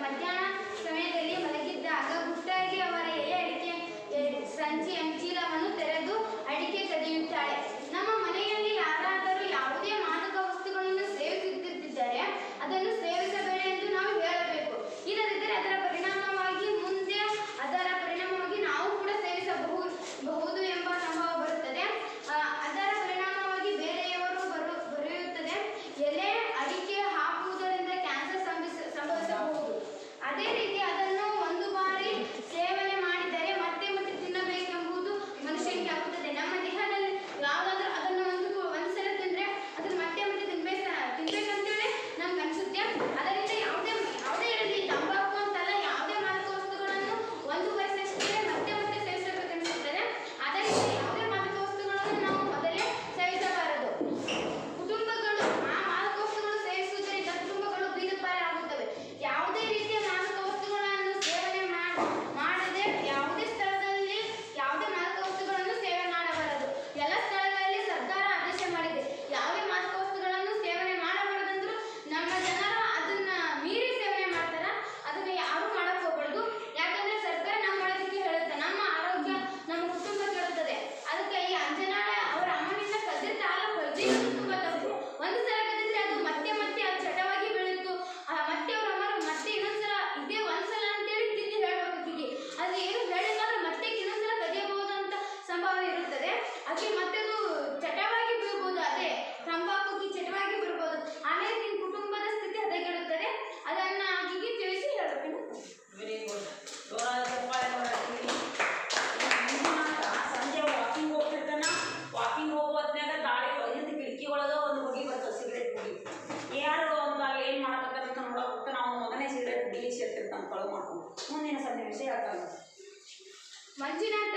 大家 Amen. ನಾನು ಕೊಲೆ ಮಾಡ್ಕೊಂಡು ಮುಂದಿನ ಸಂದೇಶ ಹೇಳ್ತಾನೆ ಮಂಜುನಾಥ